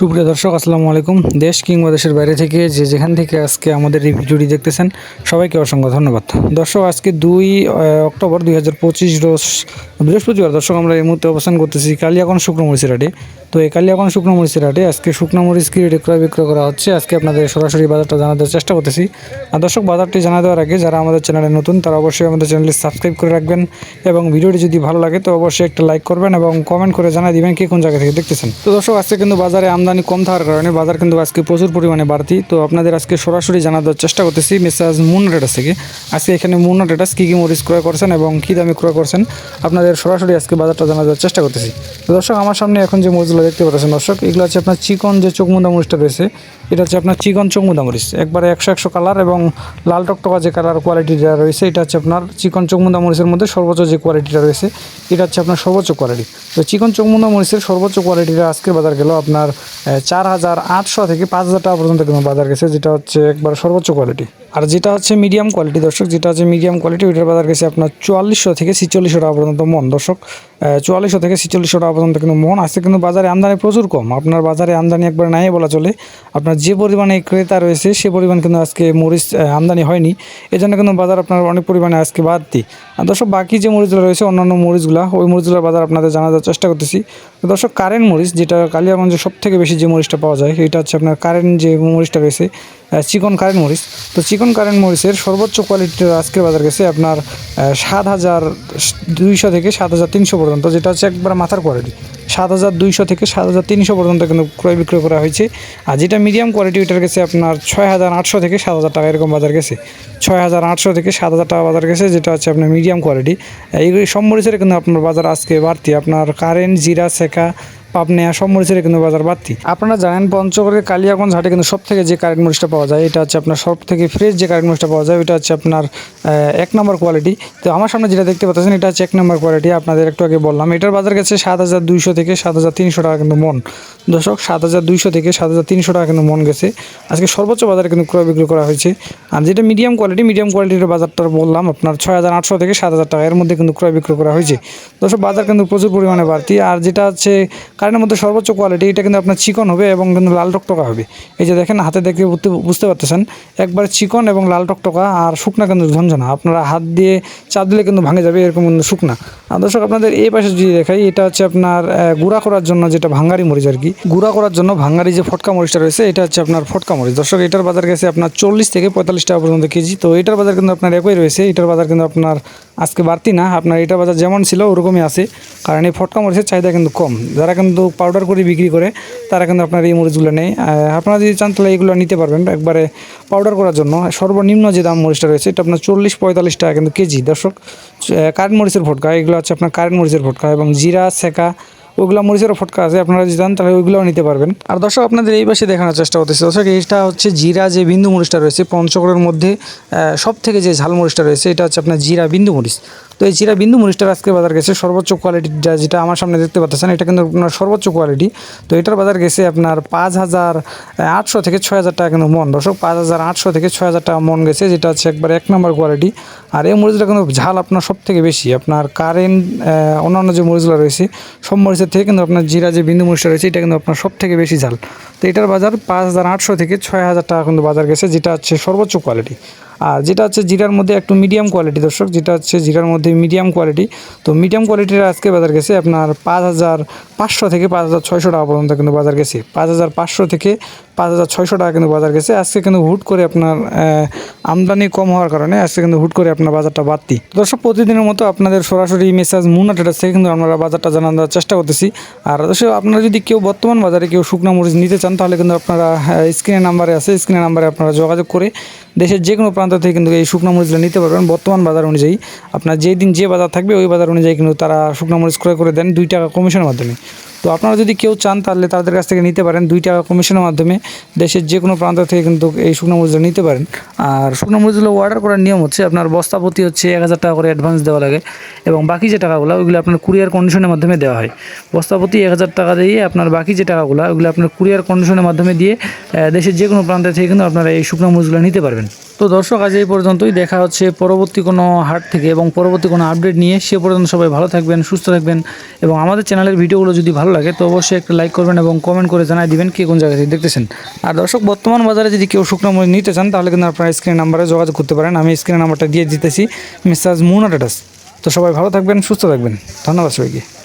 সুপ্রিয় দর্শক, আসসালামু আলাইকুম। দেশ কিংবা দেশের বাইরে থেকে যে যেখান থেকে আজকে আমাদের এই ভিডিওটি দেখতেছেন, সবাইকে অসংখ্য ধন্যবাদ। দর্শক, আজকে দুই অক্টোবর দুই হাজার পঁচিশ রোজ, বৃহস্পতিবার দর্শক, আমরা এই মুহূর্তে অবস্থান করতেছি কালিয়াগঞ্জ শুকনো মরিচের হাটে। তো এই কালিয়াগঞ্জ শুকনো মরিচের হাটে আজকে শুকনো মরিচ কি রেটে ক্রয় বিক্রয় করা হচ্ছে, আজকে আপনাদের সরাসরি বাজারটা জানানোর চেষ্টা করতেছি। আর দর্শক, বাজারটি জানা দেওয়ার আগে যারা আমাদের চ্যানেলে নতুন, তারা অবশ্যই আমাদের চ্যানেলটি সাবস্ক্রাইব করে রাখবেন এবং ভিডিওটি যদি ভালো লাগে, তো অবশ্যই একটা লাইক করবেন এবং কমেন্ট করে জানাই দিবেন কে কোন জায়গা থেকে দেখতেছেন। তো দর্শক, আজকে কিন্তু বাজারে আমদানি কম থাকার কারণে বাজার কিন্তু আজকে প্রচুর পরিমাণে বাড়তি। তো আপনাদের আজকে সরাসরি জানা দেওয়ার চেষ্টা করতেছি মেসাজ মুন রেটাস থেকে আজকে এখানে মুন রেটাস কী কী মরিচ ক্রয় করছেন এবং কী দামে ক্রয় করছেন? আপনাদের সরাসরি আজকে বাজারটা জানা দেওয়ার চেষ্টা করতেছি। তো দর্শক, আমার সামনে এখন যে মরিচগুলো দেখতে পাচ্ছেন দর্শক, এগুলো হচ্ছে আপনার চিকন যে চোখমুন্দা মরিচটা রয়েছে, এটা হচ্ছে আপনার চিকন চোখমুন্দা মরিচ। একবারে একশো একশো কালার এবং লাল টকটকা যে কালার কোয়ালিটিটা রয়েছে, এটা হচ্ছে আপনার চিকন চোখমুন্দা মরিচের মধ্যে সর্বোচ্চ যে কোয়ালিটিটা রয়েছে, এটা হচ্ছে আপনার সর্বোচ্চ কোয়ালিটি। তো চিকন চোখমুন্দা মরিচের সর্বোচ্চ কোয়ালিটিটা আজকের বাজার গেল আপনার চার হাজার আটশো থেকে পাঁচ হাজার টাকা পর্যন্ত কিন্তু বাজার গেছে, যেটা হচ্ছে একবার সর্বোচ্চ কোয়ালিটি আর যেটা হচ্ছে মিডিয়াম কোয়ালিটি দর্শক, যেটা হচ্ছে মিডিয়াম কোয়ালিটি ওইটার বাজার গেছে আপনার চুয়াল্লিশশো থেকে ছিচল্লিশশো টাকা পর্যন্ত মন। দর্শক চুয়াল্লিশশো থেকে ছিচল্লিশশো টাকা পর্যন্ত কিন্তু মন। আছে কিন্তু বাজারে আমদানি প্রচুর কম। আপনার বাজারে আমদানি একবার নাই বলা চলে। আপনার যে পরিমাণে ক্রেতা রয়েছে, সে পরিমাণ কিন্তু আজকে মরিচ আমদানি হয়নি। এই জন্য কিন্তু বাজার আপনার অনেক পরিমাণে আজকে বাড়তি। আর দর্শক, বাকি যে মরিচগুলো রয়েছে, অন্যান্য মরিচগুলো, ওই মরিচগুলোর বাজার আপনাদের জানার চেষ্টা করতেছি। দর্শক কারেন্ট মরিচ, যেটা কালিয়াগঞ্জে সব থেকে বেশি যে মরিচটা পাওয়া যায় এটা হচ্ছে আপনার কারেন্ট যে মরিচটা রয়েছে চিকন কারেন্ট মরিচ। তো চিকন কারেন্ট মরিচের সর্বোচ্চ কোয়ালিটির আজকে বাজার গেছে আপনার সাত হাজার দুইশো থেকে সাত হাজার তিনশো পর্যন্ত, যেটা হচ্ছে একবার মাথার কোয়ালিটি সাত হাজার দুইশো থেকে সাত হাজার তিনশো পর্যন্ত কিন্তু ক্রয় বিক্রয় করা হয়েছে। আর যেটা মিডিয়াম কোয়ালিটি ওইটার গেছে আপনার ছয় হাজার আটশো থেকে সাত হাজার টাকা, এরকম বাজার গেছে। ছয় হাজার আটশো থেকে সাত হাজার টাকা বাজার গেছে, যেটা হচ্ছে আপনার মিডিয়াম কোয়ালিটি এইগুলি সব মরিচের কিন্তু আপনার বাজার আজকে বাড়তি। আপনার কারেন্ট জিরা, সেকা পাবনিয়া সব মরিচের কিন্তু বাজার বাড়তি। আপনারা জানেন পঞ্চগড়ের কালিয়াগঞ্জ হাটে কিন্তু সব থেকে যে কারেন্ট মরিচটা পাওয়া যায়, এটা হচ্ছে আপনার সব থেকে ফ্রেশ যে কারেন্ট মরিচটা পাওয়া যায়, ওইটা হচ্ছে আপনার এক নম্বর কোয়ালিটি তো আমার সামনে যেটা দেখতে পাচ্ছেন, এটা হচ্ছে এক নম্বর কোয়ালিটি আপনাদের একটু আগে বললাম। এটার বাজার গেছে সাত হাজার দুইশো থেকে সাত হাজার তিনশো টাকা কিন্তু মন। দর্শক, সাত হাজার দুইশো থেকে সাত হাজার তিনশো টাকা কিন্তু মন গেছে। আজকে সর্বোচ্চ বাজারে কিন্তু ক্রয় বিক্রি করা হয়েছে। আর যেটা মিডিয়াম কোয়ালিটি মিডিয়াম কোয়ালিটির বাজারটা বললাম, আপনার ছয় হাজার আটশো থেকে সাত হাজার টাকা, এর মধ্যে কিন্তু ক্রয় বিক্রি করা হয়েছে। দর্শক, বাজার কিন্তু প্রচুর পরিমাণে বাড়তি। আর যেটা হচ্ছে কারেন্টের মধ্যে সর্বোচ্চ কোয়ালিটি এটা কিন্তু আপনার চিকন হবে এবং কিন্তু লাল টকটকা হবে। এই যে দেখেন, হাতে দেখে বুঝতে পারতেছেন, একবার চিকন এবং লাল টকটকা আর শুকনা কিন্তু ঝনঝনা। আপনারা হাত দিয়ে চাপ দিলে কিন্তু ভাঙে যাবে, এরকম কিন্তু শুকনা। আর দর্শক, আপনাদের এই পাশে যদি দেখাই, এটা হচ্ছে আপনার গুঁড়া করার জন্য যেটা ভাঙ্গারি মরিচ আর কি। গুঁড়া করার জন্য ভাঙ্গারি যে ফটকা মরিচটা রয়েছে, এটা হচ্ছে আপনার ফটকা মরিচ। দর্শক, এটার বাজার গেছে আপনার চল্লিশ থেকে পঁয়তাল্লিশ টাকা পর্যন্ত কেজি। তো এটার বাজার কিন্তু আপনার একই রয়েছে। এটার বাজার কিন্তু আপনার আজকে বাড়তি না, আপনার এটা বাজার যেমন ছিল ওরকমই আছে। কারণ এই ফটকা মরিচের চাহিদা কিন্তু কম। যারা কিন্তু পাউডার করে বিক্রি করে, তারা কিন্তু আপনার এই মরিচগুলো নেই আপনারা যদি চান তাহলে এইগুলো নিতে পারবেন একবারে পাউডার করার জন্য। সর্বনিম্ন যে দাম মরিচটা রয়েছে, এটা আপনার চল্লিশ পঁয়তাল্লিশ টাকা কিন্তু কেজি। দর্শক কারেন্ট মরিচের ফটকা, এগুলো হচ্ছে আপনার কারেন্ট মরিচের ফটকা এবং জিরা, সেকা ওগুলো মরিচেরও ফটকা আছে, আপনারা যদি তাহলে ওইগুলোও নিতে পারবেন। আর দর্শক, আপনাদের এই পাশে দেখানোর চেষ্টা করতেছি। দর্শক, এইটা হচ্ছে জিরা যে বিন্দু মরিচটা রয়েছে, পঞ্চগড়ের মধ্যে সব থেকে যে ঝাল মরিচটা রয়েছে, এটা হচ্ছে আপনার জিরা বিন্দু মরিচ। তো এই জিরা বিন্দু মরিচটার আজকে বাজার গেছে সর্বোচ্চ কোয়ালিটিটা যেটা আমার সামনে দেখতে পাচ্ছেন, এটা কিন্তু আপনার সর্বোচ্চ কোয়ালিটি তো এটার বাজার গেছে আপনার পাঁচ হাজার আটশো থেকে ছয় হাজার টাকা কিন্তু মন। দর্শক, পাঁচ হাজার আটশো থেকে ছয় হাজার টাকা মন গেছে, যেটা হচ্ছে একবার এক নম্বর কোয়ালিটি আর এই মরিচটা কিন্তু ঝাল আপনার সব থেকে বেশি। আপনার কারেন্ট অন্যান্য যে মরিচগুলো রয়েছে, সব মরিচের থেকে কিন্তু আপনার জিরা যে বিন্দু মরিচটা রয়েছে, এটা কিন্তু আপনার সব থেকে বেশি ঝাল। তো এটার বাজার পাঁচ হাজার আটশো থেকে ছয় হাজার টাকা কিন্তু বাজার গেছে, যেটা হচ্ছে সর্বোচ্চ কোয়ালিটি আর যেটা হচ্ছে জিরার মধ্যে একটু মিডিয়াম কোয়ালিটি দর্শক, যেটা হচ্ছে জিরার মধ্যে মিডিয়াম কোয়ালিটি তো মিডিয়াম কোয়ালিটির আজকে বাজার গেছে আপনার পাঁচ হাজার পাঁচশো থেকে পাঁচ হাজার ছয়শো টাকা পর্যন্ত কিন্তু বাজার গেছে। পাঁচ হাজার পাঁচশো থেকে পাঁচ হাজার ছয়শো টাকা কিন্তু বাজার গেছে। আজকে কিন্তু হুট করে আপনার আমদানি কম হওয়ার কারণে আজকে কিন্তু হুট করে আপনার বাজারটা বাড়তি। দর্শক, প্রতিদিনের মতো আপনাদের সরাসরি মেসেজ মুনা ট্রেডার্স থেকে কিন্তু আমরা বাজারটা জানার দেওয়ার চেষ্টা করতেছি। আর দর্শক, আপনারা যদি কেউ বর্তমান বাজারে কেউ শুকনো মরিচ নিতে চান, তাহলে কিন্তু আপনারা স্ক্রিনের নাম্বারে আছে। স্ক্রিনের নাম্বারে আপনারা যোগাযোগ করে দেশের যে কোনো প্রান্ত থেকে কিন্তু এই শুকনো মরিচগুলো নিতে পারবেন। বর্তমান বাজার অনুযায়ী আপনার যেদিন যে বাজার থাকবে, ওই বাজার অনুযায়ী কিন্তু তারা শুকনো মরিচ ক্রয় করে দেন দুই টাকা কমিশনের মাধ্যমে। তো আপনারা যদি কেউ চান তাহলে তাদের কাছ থেকে নিতে পারেন দুই টাকা কমিশনের মাধ্যমে দেশের যে কোনো প্রান্ত থেকে কিন্তু এই শুকনো মরিচগুলো নিতে পারেন। আর শুকনো মরিচগুলো অর্ডার করার নিয়ম হচ্ছে আপনার বস্তাপতি হচ্ছে এক হাজার টাকা করে অ্যাডভান্স দেওয়া লাগে এবং বাকি যে টাকাগুলো, ওইগুলো আপনার কুরিয়ার কন্ডিশনের মাধ্যমে দেওয়া হয়। বস্তাপতি এক হাজার টাকা দিয়ে আপনার বাকি যে টাকাগুলো, ওইগুলো আপনার কুরিয়ার কন্ডিশনের মাধ্যমে দিয়ে দেশের যে কোনো প্রান্ত থেকে কিন্তু আপনারা এই শুকনো মরিচগুলো নিতে পারবেন। তো দর্শক, আজ এই পর্যন্তই। দেখা হচ্ছে পরবর্তী কোনো হাট থেকে এবং পরবর্তী কোনো আপডেট নিয়ে। সে পর্যন্ত সবাই ভালো থাকবেন, সুস্থ থাকবেন এবং আমাদের চ্যানেলের ভিডিওগুলো যদি ভালো লাগে, তো অবশ্যই একটা লাইক করবেন এবং কমেন্ট করে জানাই দিবেন কে কোন জায়গা থেকে দেখতেছেন। আর দর্শক, বর্তমান বাজারে যদি কেউ শুকনো মরিচ নিতে চান, তাহলে কিন্তু আপনারা স্ক্রিন নাম্বারে যোগাযোগ করতে পারেন। আমি স্ক্রিন নাম্বারটা দিয়ে দিতেছি মেসাজ মুনা টাটাস তো সবাই ভালো থাকবেন, সুস্থ থাকবেন। ধন্যবাদ সবাইকে।